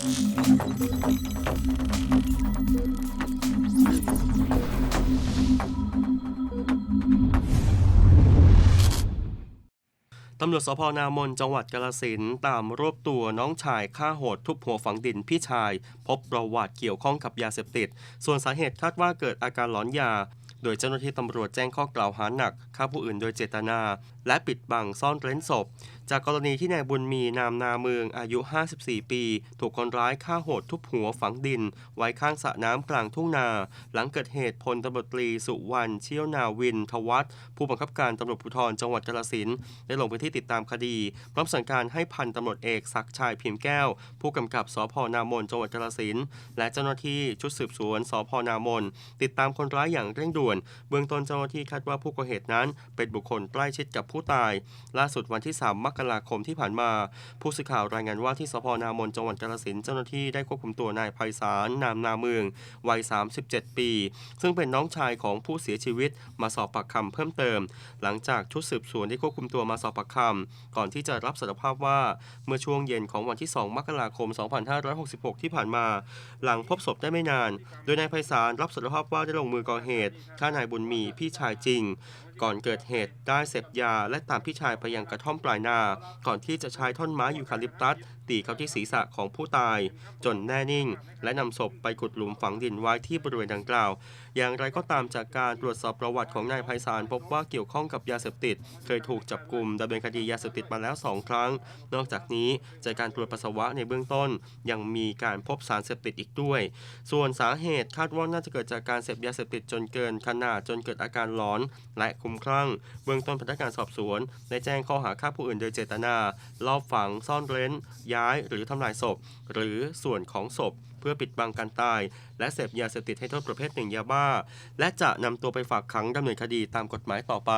ตำรวจสพนามนจังหวัดกาลสินต์ตามรวบตัวน้องชายฆ่าโหดทุบหัวฝังดินพี่ชาย พบประวัติเกี่ยวข้องกับยาเสพติด ส่วนสาเหตุคาดว่าเกิดอาการหลอนยา โดยเจ้าหน้าที่ตำรวจแจ้งข้อกล่าวหาหนักฆ่าผู้อื่นโดยเจตนา และปิดบังซ่อนเร้นศพ จากกรณีที่นายบุญมีนามนาเมืองอายุ 54 ปี ถูกคนร้ายฆ่าโหดทุบหัวฝังดิน ไว้ข้างสระน้ำกลางทุ่งนา หลังเกิดเหตุพลตำรวจตรีสุวรรณเชี่ยวนาวินทวัฒน์ผู้บังคับการตำรวจภูธรจังหวัดกาฬสินธุ์ได้ลงพื้นที่ติดตามคดี พร้อมสั่งการให้พันตำรวจเอกศักชัยพิมพ์แก้ว ผู้กำกับสพนามนจังหวัดกาฬสินธุ์และเจ้าหน้าที่ชุดสืบสวนสพนามนติดตามคนร้ายอย่างเร่งด่วนเบื้องต้นเจ้าหน้าที่คาดว่าผู้ก่อเหตุนั้น เป็นบุคคลใกล้ชิดกับผู้ตาย ล่าสุดวันที่ 3 มกราคมที่ผ่านมา ผู้สื่อข่าวรายงานว่าที่สพนามนจังหวัดกาฬสินธุ์เจ้าหน้าที่ได้ควบคุมตัวนายไพศาลนามนาเมือง วัย 37 ปี ซึ่งเป็นน้องชายของผู้เสียชีวิตมาสอบปากคำเพิ่มเติม หลังจากชุดสืบสวนได้ควบคุมตัวมาสอบปากคำก่อนที่จะรับสารภาพว่าเมื่อช่วงเย็นของวันที่ 2 มกราคม 2566 ที่ผ่านมา หลังพบศพได้ไม่นาน โดยนายไพศาลรับสารภาพว่าได้ลงมือก่อเหตุฆ่านายบุญมีพี่ชายจริง ก่อนเกิดเหตุได้เสพยาและตามพี่ชายไปยังกระท่อมปลายนา ก่อนที่จะใช้ท่อนไม้ยูคาลิปตัสตีเข้าที่ศีรษะของผู้ตาย จนแน่นิ่ง และนำศพไปขุดหลุมฝังดินไว้ที่บริเวณดังกล่าว อย่างไรก็ตามจากการตรวจสอบประวัติของนายไพศาลพบว่าเกี่ยวข้องกับยาเสพติด เคยถูกจับกลุ่มดำเนินคดียาเสพติดมาแล้ว2ครั้ง นอกจากนี้จากการตรวจปัสสาวะในเบื้องต้น ยังมีการพบสารเสพติดอีกด้วย ส่วนสาเหตุคาดว่าน่าจะเกิดจากการเสพยาเสพติดจนเกินขนาดจนเกิดอาการหลอนและคุ้มคลั่ง เบื้องต้นพนักงานสอบสวนได้แจ้งข้อหาฆ่าผู้อื่นโดยเจตนา ลอบฝังซ่อนเร้น ย้ายหรือทำลายศพ หรือส่วนของศพเพื่อปิดบังการตาย และเสพยาเสพติดให้โทษประเภทหนึ่งยาบ้า และจะนำตัวไปฝากขังดำเนินคดีตามกฎหมายต่อไป